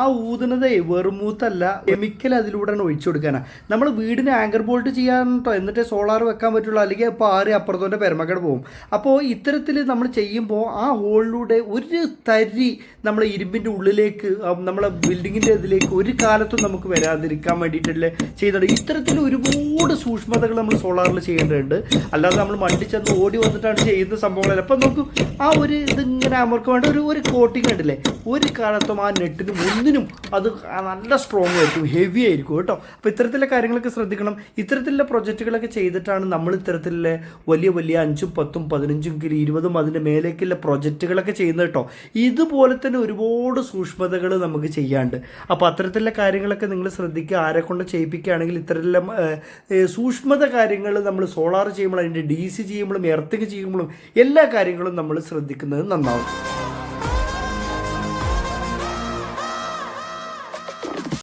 ആ ഊതുന്നത് വെറുമൂത്തല്ല കെമിക്കൽ അതിലൂടെ ഒഴിച്ചു കൊടുക്കാനാണ് നമ്മൾ വീടിന് ആങ്കർ ബോൾട്ട് ചെയ്യാൻ കേട്ടോ എന്നിട്ട് സോളാർ വെക്കാൻ പറ്റുള്ളൂ അല്ലെങ്കിൽ ഇപ്പോൾ ആറ് അപ്പുറത്തോന്റെ പെരമക്കട് പോകും അപ്പോൾ ഇത്തരത്തിൽ നമ്മൾ ചെയ്യുമ്പോൾ ആ ഹോളിലൂടെ ഒരു തരി നമ്മൾ ഇരുമ്പിന്റെ ഉള്ളിലേക്ക് നമ്മളെ ബിൽഡിങ്ങിന്റെ ഇതിലേക്ക് ഒരു കാലത്തും നമുക്ക് വരാതിരിക്കാൻ വേണ്ടിയിട്ടുള്ള ചെയ്യുന്നുണ്ട്. ഇത്തരത്തിൽ ഒരുപാട് സൂക്ഷ്മതകൾ നമ്മൾ സോളാറിൽ ചെയ്യേണ്ടതുണ്ട്. അല്ലാതെ നമ്മൾ മണ്ടി ചെന്ന് ഓടി വന്നിട്ടാണ് ചെയ്യുന്ന സംഭവങ്ങളല്ല. അപ്പം നമുക്ക് ആ ഒരു ഇതിങ്ങനെ അവർക്ക് വേണ്ട ഒരു ഒരു കോട്ടിങ് ഉണ്ടല്ലേ ഒരു കാലത്തും ആ നെറ്റിനും ഒന്നിനും അത് നല്ല സ്ട്രോങ് ആയിരിക്കും ഹെവി ആയിരിക്കും കേട്ടോ. അപ്പോൾ ഇത്തരത്തിലുള്ള കാര്യങ്ങളൊക്കെ ശ്രദ്ധിക്കണം. ഇത്തരത്തിലുള്ള പ്രൊജക്റ്റുകളൊക്കെ ചെയ്തിട്ടാണ് നമ്മൾ ഇത്തരത്തിലുള്ള വലിയ വലിയ അഞ്ചും പത്തും പതിനഞ്ചും കിലോ ഇരുപതും അതിന്റെ മേലേക്കുള്ള പ്രൊജക്റ്റുകളൊക്കെ ചെയ്യുന്നത് കേട്ടോ. ഇതുപോലെ തന്നെ ഒരുപാട് സൂക്ഷ്മതകൾ നമുക്ക് ചെയ്യാണ്ട്. അപ്പോൾ അത്തരത്തിലുള്ള കാര്യങ്ങളൊക്കെ നിങ്ങൾ ശ്രദ്ധിക്കുക. ആരെ കൊണ്ട് ചെയ്യിപ്പിക്കുകയാണെങ്കിൽ ഇത്തരത്തിലുള്ള സൂക്ഷ്മത കാര്യങ്ങൾ നമ്മൾ സോളാർ ചെയ്യുമ്പോൾ അതിന്റെ ഡി സി ചെയ്യുമ്പോഴും എർത്തിങ് ചെയ്യുമ്പോഴും എല്ലാ കാര്യങ്ങളും നമ്മൾ ശ്രദ്ധിക്കുന്നത് നന്നാവും.